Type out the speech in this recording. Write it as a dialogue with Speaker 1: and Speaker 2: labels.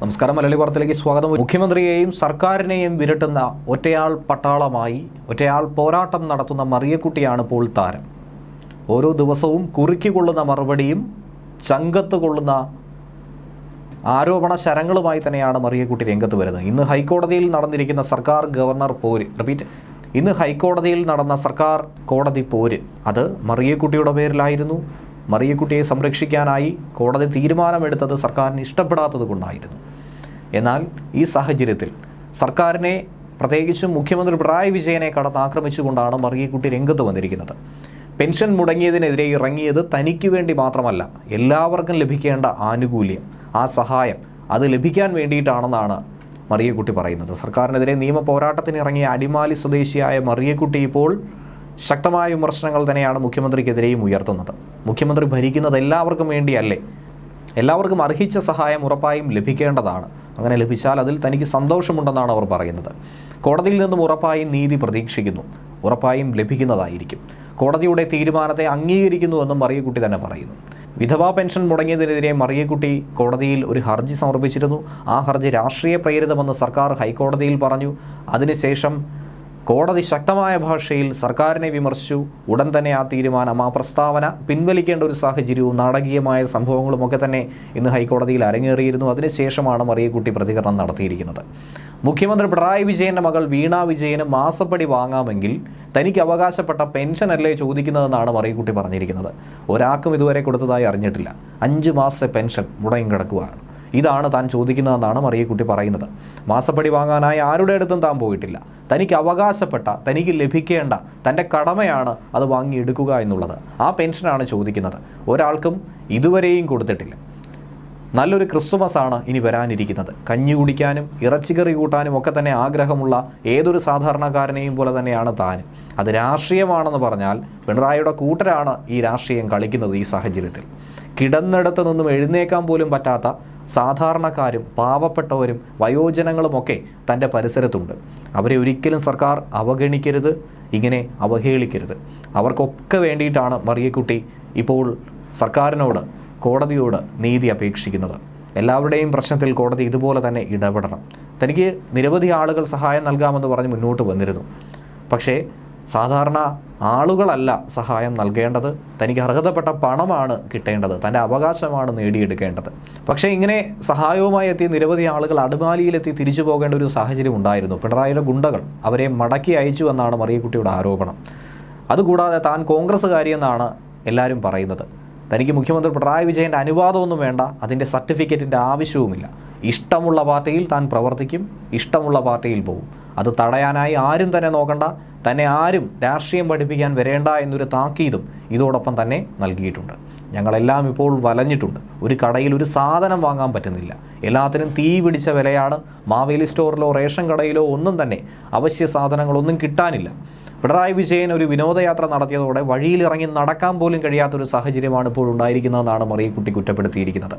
Speaker 1: നമസ്കാരം. മലയാളി വാർത്തയിലേക്ക് സ്വാഗതം. മുഖ്യമന്ത്രിയെയും സർക്കാരിനെയും വിരട്ടുന്ന ഒറ്റയാൾ പട്ടാളമായി ഒറ്റയാൾ പോരാട്ടം നടത്തുന്ന മറിയക്കുട്ടിയാണ് ഇപ്പോൾ താരം. ഓരോ ദിവസവും കുറുക്കിക്കൊള്ളുന്ന മറുപടിയും ചങ്കത്ത് കൊള്ളുന്ന ആരോപണ ശരങ്ങളുമായി തന്നെയാണ് മറിയക്കുട്ടി രംഗത്ത് വരുന്നത്. ഇന്ന് ഹൈക്കോടതിയിൽ നടന്നിരിക്കുന്ന സർക്കാർ ഗവർണർ പോര് റിപ്പീറ്റ് ഇന്ന് ഹൈക്കോടതിയിൽ നടന്ന സർക്കാർ കോടതി പോര്. അത് മറിയക്കുട്ടിയുടെ പേരിലായിരുന്നു. മറിയക്കുട്ടിയെ സംരക്ഷിക്കാനായി കോടതി തീരുമാനമെടുത്തത് സർക്കാരിന് ഇഷ്ടപ്പെടാത്തത് കൊണ്ടായിരുന്നു. എന്നാൽ ഈ സാഹചര്യത്തിൽ സർക്കാരിനെ പ്രത്യേകിച്ചും മുഖ്യമന്ത്രി പിണറായി വിജയനെ കടന്നാക്രമിച്ചുകൊണ്ടാണ് മറിയക്കുട്ടി രംഗത്ത് വന്നിരിക്കുന്നത്. പെൻഷൻ മുടങ്ങിയതിനെതിരെ ഇറങ്ങിയത് തനിക്ക് വേണ്ടി മാത്രമല്ല എല്ലാവർക്കും ലഭിക്കേണ്ട ആനുകൂല്യം ആ സഹായം അത് ലഭിക്കാൻ വേണ്ടിയിട്ടാണെന്നാണ് മറിയക്കുട്ടി പറയുന്നത്. സർക്കാരിനെതിരെ നിയമ പോരാട്ടത്തിന് ഇറങ്ങിയ അടിമാലി സ്വദേശിയായ മറിയക്കുട്ടി ഇപ്പോൾ ശക്തമായ വിമർശനങ്ങൾ തന്നെയാണ് മുഖ്യമന്ത്രിക്കെതിരെയും ഉയർത്തുന്നത്. മുഖ്യമന്ത്രി ഭരിക്കുന്നത് എല്ലാവർക്കും വേണ്ടിയല്ലേ? എല്ലാവർക്കും അർഹിച്ച സഹായം ഉറപ്പായും ലഭിക്കേണ്ടതാണ്. അങ്ങനെ ലഭിച്ചാൽ അതിൽ തനിക്ക് സന്തോഷമുണ്ടെന്നാണ് അവർ പറയുന്നത്. കോടതിയിൽ നിന്നും ഉറപ്പായും നീതി പ്രതീക്ഷിക്കുന്നു. ഉറപ്പായും ലഭിക്കുന്നതായിരിക്കും. കോടതിയുടെ തീരുമാനത്തെ അംഗീകരിക്കുന്നുവെന്നും മറിയക്കുട്ടി തന്നെ പറയുന്നു. വിധവാ പെൻഷൻ മുടങ്ങിയതിനെതിരെ മറിയക്കുട്ടി കോടതിയിൽ ഒരു ഹർജി സമർപ്പിച്ചിരുന്നു. ആ ഹർജി രാഷ്ട്രീയ പ്രേരിതമെന്ന് സർക്കാർ ഹൈക്കോടതിയിൽ പറഞ്ഞു. അതിനുശേഷം കോടതി ശക്തമായ ഭാഷയിൽ സർക്കാരിനെ വിമർശിച്ചു. ഉടൻ തന്നെ ആ തീരുമാനം ആ പ്രസ്താവന പിൻവലിക്കേണ്ട ഒരു സാഹചര്യവും നാടകീയമായ സംഭവങ്ങളും ഒക്കെ തന്നെ ഇന്ന് ഹൈക്കോടതിയിൽ അരങ്ങേറിയിരുന്നു. അതിനുശേഷമാണ് മറിയക്കുട്ടി പ്രതികരണം നടത്തിയിരിക്കുന്നത്. മുഖ്യമന്ത്രി പിണറായി വിജയന്റെ മകൾ വീണ വിജയന് മാസപ്പടി വാങ്ങാമെങ്കിൽ തനിക്ക് അവകാശപ്പെട്ട പെൻഷൻ അല്ലേ ചോദിക്കുന്നതെന്നാണ് മറിയക്കുട്ടി പറഞ്ഞിരിക്കുന്നത്. ഒരാൾക്കും ഇതുവരെ കൊടുത്തതായി അറിഞ്ഞിട്ടില്ല. അഞ്ച് മാസത്തെ പെൻഷൻ മുടങ്ങി കിടക്കുകയാണ് ഇതാണ് താൻ ചോദിക്കുന്നതെന്നാണ് മറിയക്കുട്ടി പറയുന്നത്. മാസപ്പടി വാങ്ങാനായി ആരുടെ അടുത്തും താൻ പോയിട്ടില്ല. തനിക്ക് അവകാശപ്പെട്ട തനിക്ക് ലഭിക്കേണ്ട തന്റെ കടമയാണ് അത് വാങ്ങിയെടുക്കുക എന്നുള്ളത്. ആ പെൻഷനാണ് ചോദിക്കുന്നത്. ഒരാൾക്കും ഇതുവരെയും കൊടുത്തിട്ടില്ല. നല്ലൊരു ക്രിസ്തുമസ് ആണ് ഇനി വരാനിരിക്കുന്നത്. കഞ്ഞി കുടിക്കാനും ഇറച്ചിക്കറി കൂട്ടാനും ഒക്കെ തന്നെ ആഗ്രഹമുള്ള ഏതൊരു സാധാരണക്കാരനെയും പോലെ തന്നെയാണ് താൻ. അത് രാഷ്ട്രീയമാണെന്ന് പറഞ്ഞാൽ പിണറായിയുടെ കൂട്ടരാണ് ഈ രാഷ്ട്രീയം കളിക്കുന്നത് ഈ സാഹചര്യത്തിൽ. കിടന്നിടത്ത് നിന്നും എഴുന്നേക്കാൻ പോലും പറ്റാത്ത സാധാരണക്കാരും പാവപ്പെട്ടവരും വയോജനങ്ങളുമൊക്കെ തന്റെ പരിസരത്തുണ്ട്. അവരെ ഒരിക്കലും സർക്കാർ അവഗണിക്കരുത് ഇങ്ങനെ അവഹേളിക്കരുത്. അവർക്കൊക്കെ വേണ്ടിയിട്ടാണ് മറിയക്കുട്ടി ഇപ്പോൾ സർക്കാരിനോട് കോടതിയോട് നീതി അപേക്ഷിക്കുന്നത്. എല്ലാവരുടെയും പ്രശ്നത്തിൽ കോടതി ഇതുപോലെ തന്നെ ഇടപെടണം. തനിക്ക് നിരവധി ആളുകൾ സഹായം നൽകാമെന്ന് പറഞ്ഞ് മുന്നോട്ട് വന്നിരുന്നു. പക്ഷേ സാധാരണ ആളുകളല്ല സഹായം നൽകേണ്ടത്. തനിക്ക് അർഹതപ്പെട്ട പണമാണ് കിട്ടേണ്ടത്. തന്റെ അവകാശമാണ് നേടിയെടുക്കേണ്ടത്. പക്ഷേ ഇങ്ങനെ സഹായവുമായി എത്തിയ നിരവധി ആളുകൾ അടിമാലിയിലെത്തി തിരിച്ചു പോകേണ്ട ഒരു സാഹചര്യം ഉണ്ടായിരുന്നു. പിണറായിയുടെ ഗുണ്ടകൾ അവരെ മടക്കി അയച്ചു എന്നാണ് മറിയക്കുട്ടിയുടെ ആരോപണം. അതുകൂടാതെ താൻ കോൺഗ്രസ്സുകാരിയെന്നാണ് എല്ലാവരും പറയുന്നത്. തനിക്ക് മുഖ്യമന്ത്രി പിണറായി വിജയന്റെ അനുവാദമൊന്നും വേണ്ട. അതിന്റെ സർട്ടിഫിക്കറ്റിന്റെ ആവശ്യവുമില്ല. ഇഷ്ടമുള്ള പാർട്ടിയിൽ താൻ പ്രവർത്തിക്കും. ഇഷ്ടമുള്ള പാർട്ടിയിൽ പോകും അത് തടയാനായി ആരും തന്നെ നോക്കണ്ട തന്നെ ആരും രാഷ്ട്രീയം പഠിപ്പിക്കാൻ വരേണ്ട എന്നൊരു താക്കീതും ഇതോടൊപ്പം തന്നെ നൽകിയിട്ടുണ്ട്. ഞങ്ങളെല്ലാം ഇപ്പോൾ വലഞ്ഞിട്ടുണ്ട്. ഒരു കടയിൽ ഒരു സാധനം വാങ്ങാൻ പറ്റുന്നില്ല. എല്ലാത്തിനും തീ പിടിച്ച വിലയാണ്. മാവേലി സ്റ്റോറിലോ റേഷൻ കടയിലോ ഒന്നും തന്നെ അവശ്യ സാധനങ്ങളൊന്നും കിട്ടാനില്ല. പിണറായി വിജയൻ ഒരു വിനോദയാത്ര നടത്തിയതോടെ വഴിയിലിറങ്ങി നടക്കാൻ പോലും കഴിയാത്തൊരു സാഹചര്യമാണ് ഇപ്പോൾ ഉണ്ടായിരിക്കുന്നതെന്നാണ് മറിയക്കുട്ടി കുറ്റപ്പെടുത്തിയിരിക്കുന്നത്.